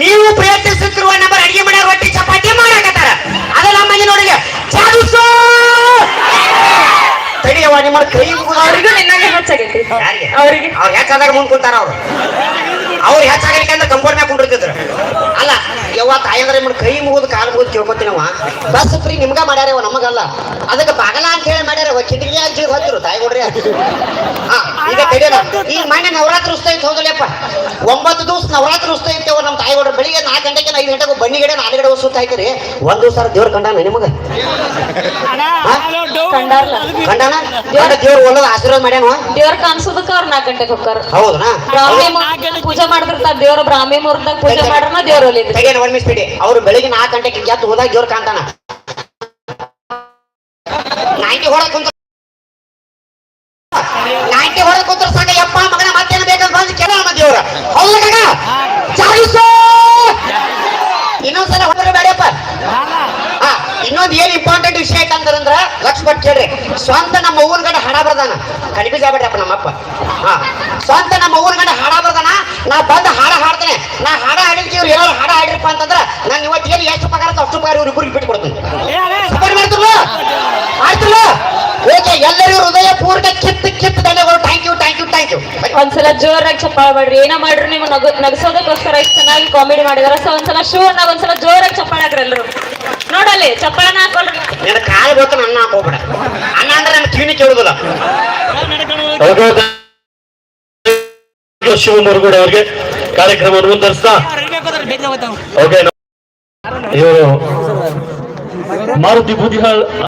ನೀವು ಪ್ರಯತ್ನಿಸುತ್ತಿರುವ ನಮ್ಮ ಅಡಿಗೆ ಮನೆ ರೊಟ್ಟಿ ಚಪಾತಿ ಮಾಡಾಕತ್ತಾರ. ಅದ ನಮ್ಮ ಮನೆ ನೋಡಿಗೆ ಜಾದುಸೋ ತಡಿಯವ ನಿಮ್ಮ ಕೈ ಅವ್ರಿಗೂ ನಿನ್ನಾಗೆ ಹೆಚ್ಚಾಗೈತಿ. ಅವ್ರಿಗೆ. ಅವ್ರು ಹೆಚ್ಚಾದಾಗ ಮುಂದ್ ಕುಂತಾರ ಅವ್ರು? ಅವ್ರು ಹೆಚ್ಚಾಗಲಿಕ್ಕೆ ಅಂದ್ರೆ ಕಂಪೌಂಡ್ ಮ್ಯಾಗ ಕುಂಡಿರ್ತಿದ್ರು ಅಲ್ಲ ಯವ್ವ ತಾಯಂದ್ರೆ ನಿಮ್ಮ ಕೈ ಮುಗಿದು ಕಾಲು ಮುಗಿದು ಕೇಳ್ಕೊತೀನವ ಬಸ್ ಫ್ರೀ ನಿಮ್ಗ ಮಾಡ್ಯಾರವ ನಮಗಲ್ಲ. ಅದಕ್ಕೆ ಬಾಗಲ ಅಂತ ಹೇಳಿ ಮಾಡ್ಯಾರವ ಕಿಟಕಿ ಹಾಕಿ ಹೋದ್ರು ತಾಯಿ ಕೊಡ್ರಿ ಹಾ. ಈಗ ತಡಿಯೋಣ ಈಗ ಮನೆ ನವರಾತ್ರಿ ಉತ್ಸವ ಇತ್ತು ಹೌದಲ್ಲಪ್ಪ ಒಂಬತ್ತು ದಿವಸ ನವರಾತ್ರಿ ಉತ್ಸವ ಇತ್ತು ನಮ್ಮ ತಾಯಿ ಕೊಡ್ರಿ ಬೆಳಿಗ್ಗೆ ನಾಲ್ಕು ಗಂಟೆಗೆ ಐದು ಗಂಟೆಗೆ ಬನ್ನಿ ಗಿಡ ನಾಲ್ಕು ಗಡೆ ಸುತ್ತ ಹಾಕಿರಿ ಒಂದ್ ದಿವಸ ದೇವ್ರ ಕಂಡಾನ ನಿಮಗ? ಕಂಡಾನ? ದೇವ್ರ ದೇವ್ರ ಒಳ್ಳದ ಆಶೀರ್ವಾದ ಮಾಡ್ಯಾನ ದೇವ್ರ ಕಾಣಿಸೋದಕ್ಕ ಅವ್ರ ನಾಲ್ಕು ಗಂಟೆಗೆ ಹೋಗ್ತಾರ. ಹೌದಾ. ಪೂಜೆ ಮಾಡಿರ್ತಾರ ದೇವ್ರ ಬ್ರಾಹ್ಮಿ ಮುಹೂರ್ತದಾಗ ಪೂಜೆ ಮಾಡ್ರನ ದೇವ್ರ ಮಿಸ್ ಬಿಡಿ ಅವ್ರು ಬೆಳಿಗ್ಗೆ ನಾಲ್ಕು ಗಂಟೆಗೆ ಎದ್ದು ಹೋದಾಗ ದೇವ್ರ ಕಾಣ್ತಾನ. ನಾಯ್ಟಿ ಹೊಡಕ್ ಕುಂತ ನಾಯ್ಟಿ ಕೂತ್ರ ಸಾಕ. ಯಪ್ಪ ಮಗನ ಮತ್ತೇನು ಬೇಕಂತ ಬಂದು ಕೆಲ ದೇವ್ರ. ಹೌದ ಕಾಕ. ಚಾಲಿಸು. ಇನ್ನೊಂದ್ಸಲ ಹೊಡೆದ್ರೆ ಬೇಡಪ್ಪ. ಹಾ ಇನ್ನೊಂದ್ ಏನ್ ಇಂಪಾರ್ಟೆಂಟ್ ವಿಷಯ ಐತಂದ್ರ ಲಕ್ಷ ಕೊಟ್ಟು ಕೇಳ್ರಿ. ಸ್ವಂತ ನಮ್ಮ ಊರ್ ಗಂಡ ಹಣ ಬರ್ದಾನ. ಕಡಿಮೆ ಆಗ್ಬೇಡ್ರಪ್ಪ ನಮ್ಮಪ್ಪ. ಹಾ ಸ್ವಂತ ನಮ್ಮ ಊರ್ ಗಂಡ ಹಾಡ ಬರ್ದಾನ. ನಾ ಬಂದು ಹಾಡ ಹಾಡ್ತೇನೆ. ನಾ ಹಾಡ ಹಾಡಿರ್ತೀವಿ ಇವ್ರು ಎಲ್ಲರೂ ಹಾಡ ಹಾಡಿರಪ್ಪ ಅಂತಂದ್ರ ನಾನು ಇವತ್ತು ಏನು ಎಷ್ಟು ಪಗಾರ ಅಷ್ಟು ಪಗಾರ ಇವ್ರಿಬ್ರಿಗೆ ಬಿಟ್ಟು ಕೊಡ್ತೀನಿ ಮಾಡ್ತಿರ್ಲ ಆಯ್ತಲ್ಲ? ಓಕೆ ಎಲ್ಲರಿಗೂ ಹೃದಯ ಪೂರ್ಣ ಕಿತ್ತು ಥ್ಯಾಂಕ್ ಯು ಒಂದ್ಸಲ ಜೋರಾಗಿ ಚಪ್ಪಾಳ ಮಾಡ್ರಿ. ಏನ ಮಾಡ್ರಿ ನೀವು ನಗ ನಗಸೋದಕ್ಕೋಸ್ಕರ ಇಷ್ಟು ಚೆನ್ನಾಗಿ ಕಾಮಿಡಿ ಮಾಡಿದಾರ. ಸೊ ಒಂದ್ಸಲ ಶೂರ್ ನಾವ್ ಒಂದ್ಸಲ ಜೋರಾಗಿ ಚಪ್ಪಾಳ ಹಾಕ್ರಿ ಎಲ್ಲರೂ ನೋಡಲ್ಲಿ ಚಪ್ಪಾಳನ ಹಾಕೊಳ್ರಿ. ನಿನ್ನ ಕಾಲು ಬೇಕು ನನ್ನ ಹಾಕೋಬೇಡ. ಅನ್ನ ಅಂದ್ರೆ ನನ್ನ ಕಿವಿನಿ ಕೇಳುದಿಲ್ಲ. ಶಿವ ಅವ್ರಿಗೆ ಅವರಿಗೆ ಕಾರ್ಯಕ್ರಮವನ್ನು ಮುಂದುವರಿಸ್ತಾ. ಓಕೆ ಇವರು ಮಾರುತಿ ಬೂದಿಹಾಳ್